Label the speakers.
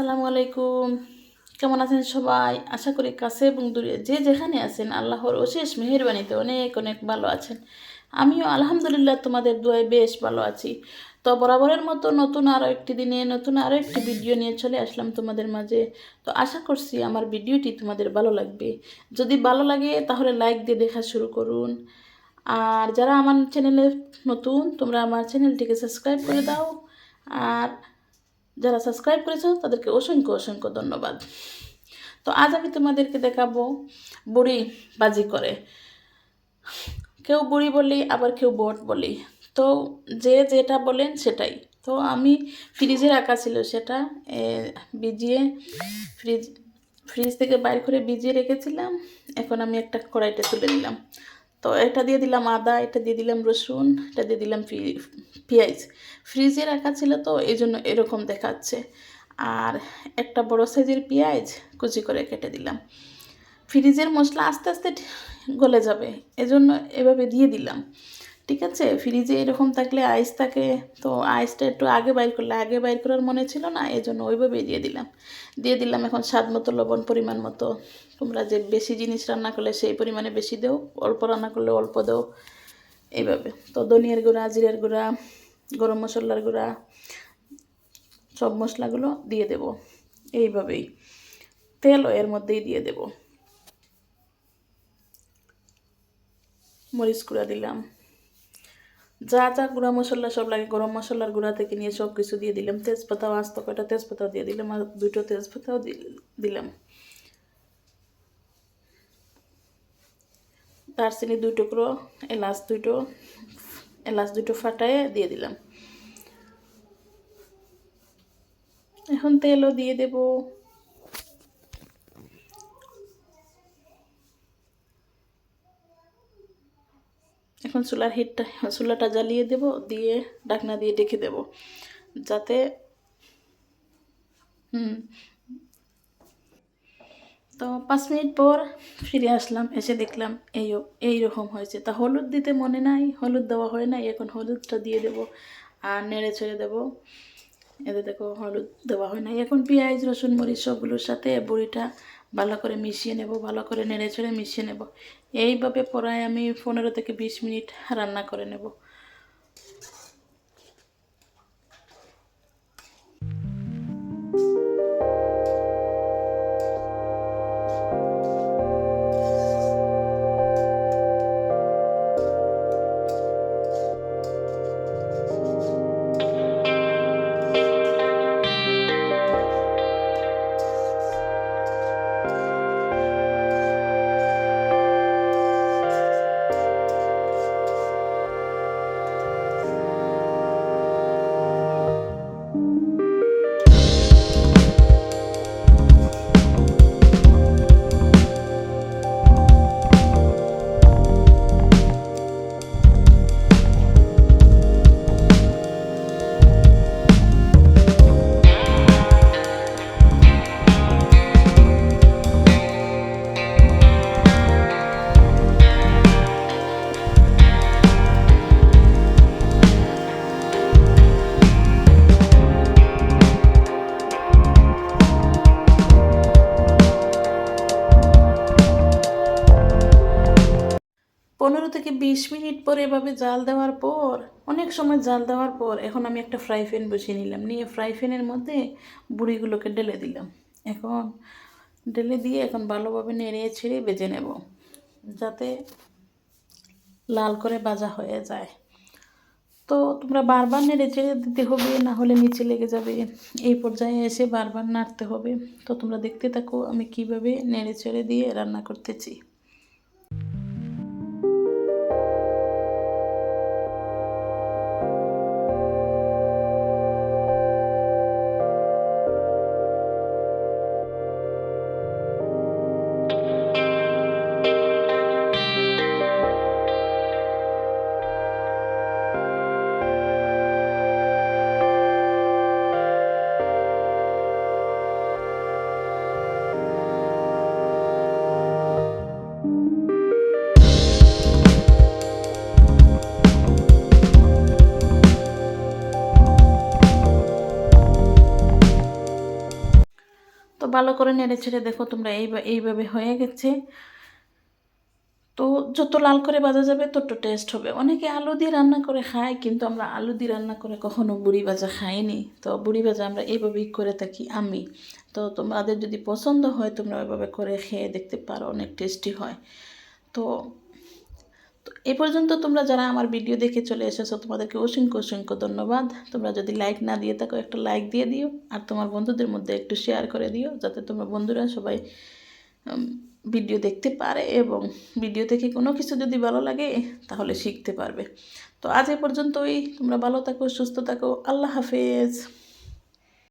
Speaker 1: আসসালামু আলাইকুম। কেমন আছেন সবাই? আশা করি কাছে এবং দূরে যে যেখানে আছেন, আল্লাহর অশেষ মেহেরবানিতে অনেক অনেক ভালো আছেন। আমিও আলহামদুলিল্লাহ তোমাদের দোয়ায় বেশ ভালো আছি। তো বরাবরের মতো নতুন আরও একটি দিনে, নতুন আরও একটি ভিডিও নিয়ে চলে আসলাম তোমাদের মাঝে। তো আশা করছি আমার ভিডিওটি তোমাদের ভালো লাগবে। যদি ভালো লাগে তাহলে লাইক দিয়ে দেখা শুরু করুন। আর যারা আমার চ্যানেলে নতুন, তোমরা আমার চ্যানেলটিকে সাবস্ক্রাইব করে দাও। আর যারা সাবস্ক্রাইব করেছ তাদেরকে অসংখ্য অসংখ্য ধন্যবাদ। তো আজ আমি তোমাদেরকে দেখাবো বুড়ি বাজি করে। কেউ বুড়ি বলি আবার কেউ বট বলি। তো যে যেটা বলেন সেটাই। তো আমি ফ্রিজে রাখা ছিল সেটা এ, ভিজিয়ে ফ্রিজ ফ্রিজ থেকে বাইর করে ভিজিয়ে রেখেছিলাম। এখন আমি একটা কড়াইতে তুলে দিলাম তো এটা দিয়ে দিলাম আদা, এটা দিয়ে দিলাম রসুন, এটা দিয়ে দিলাম পেঁয়াজ। ফ্রিজে রাখা ছিল তো এই জন্য এরকম দেখাচ্ছে। আর একটা বড় সাইজের পেঁয়াজ কুচি করে কেটে দিলাম। ফ্রিজের মশলা আস্তে আস্তে গলে যাবে, এজন্য এভাবে দিয়ে দিলাম। ঠিক আছে? ফ্রিজে এরকম থাকলে আইস থাকে। তো আইসটা একটু আগে বাইর করলে, আগে বাইর করার মনে ছিল না এই জন্য ওইভাবেই দিয়ে দিলাম। দিয়ে দিলাম এখন স্বাদ মতো, লবণ পরিমাণ মতো। তোমরা যে বেশি জিনিস রান্না করলে সেই পরিমাণে বেশি দেও, অল্প রান্না করলে অল্প দেও। এইভাবে। তো ধনিয়ার গুঁড়া, জিরার গুঁড়া, গরম মশলার গুঁড়া, সব মশলাগুলো দিয়ে দেব। এইভাবেই। তেলও এর মধ্যেই দিয়ে দেব। মরিচ গুঁড়া দিলাম। যা যা, গুঁড়া মশলা সব লাগে। গরম মশলার গুঁড়া থেকে নিয়ে সব কিছু দিয়ে দিলাম। তেজপাতাও আস্ত কয়টা তেজপাতাও দিয়ে দিলাম আর দুটো তেজপাতাও দিলাম। দারচিনি দুই টুকরো, এলাচ দুটো এলাচ দুটো ফাটায় দিয়ে দিলাম। এখন তেলও দিয়ে দেব। এখন চুলার হিটটা চুলাটা জ্বালিয়ে দেব, দিয়ে ঢাকনা দিয়ে ডেকে দেব। যাতে, হুম। তো পাঁচ মিনিট পর ফিরে আসলাম, এসে দেখলাম এই এই রকম হয়েছে। তা হলুদ দিতে মনে নাই, হলুদ দেওয়া হয় নাই, এখন হলুদটা দিয়ে দেব আর নেড়ে ছেড়ে দেবো। এতে দেখো হলুদ দেওয়া হয় নাই। এখন পেঁয়াজ, রসুন, মরিচ সবগুলোর সাথে, বড়িটা ভালো করে মিশিয়ে নেব, ভালো করে নেড়ে চড়ে মিশিয়ে নেব। এইভাবে প্রায় আমি পনেরো থেকে বিশ মিনিট রান্না করে নেব। পনেরো থেকে বিশ মিনিট পর এভাবে জাল দেওয়ার পর, অনেক সময় জাল দেওয়ার পর এখন আমি একটা ফ্রাই প্যান বসিয়ে নিলাম। নিয়ে ফ্রাই প্যানের মধ্যে বুড়িগুলোকে ঢেলে দিলাম। এখন ঢেলে দিয়ে এখন ভালোভাবে নেড়ে ছেড়ে বেজে নেব, যাতে লাল করে ভাজা হয়ে যায়। তো তোমরা বারবার নেড়ে চেড়ে দিতে হবে, না হলে নিচে লেগে যাবে। এই পর্যায়ে এসে বারবার নাড়তে হবে। তো তোমরা দেখতে থাকো আমি কীভাবে নেড়ে চেড়ে দিয়ে রান্না করতেছি। ভালো করে নেড়ে ছেড়ে দেখো তোমরা এই এইভাবে হয়ে গেছে। তো যত লাল করে ভাজা যাবে তত টেস্ট হবে। অনেকে আলু দিয়ে রান্না করে খায়, কিন্তু আমরা আলু দিয়ে রান্না করে কখনো বুড়ি ভাজা খাইনি। তো বুড়ি ভাজা আমরা এইভাবেই করে থাকি আমি। তো তোমাদের যদি পছন্দ হয় তোমরা ওইভাবে করে খেয়ে দেখতে পারো, অনেক টেস্টি হয়। তো তো এ পর্যন্ত তোমরা যারা আমার ভিডিও দেখে চলে এসেছ, তোমাদেরকে অসংখ্য অসংখ্য ধন্যবাদ। তোমরা যদি লাইক না দিয়ে থাকো, একটা লাইক দিয়ে দিও। আর তোমার বন্ধুদের মধ্যে একটু শেয়ার করে দিও, যাতে তোমার বন্ধুরা সবাই ভিডিও দেখতে পারে এবং ভিডিও থেকে কোনো কিছু যদি ভালো লাগে, তাহলে শিখতে পারবে। তো আজ এ পর্যন্তই। তোমরা ভালো থাকো, সুস্থ থাকো। আল্লাহ হাফেজ।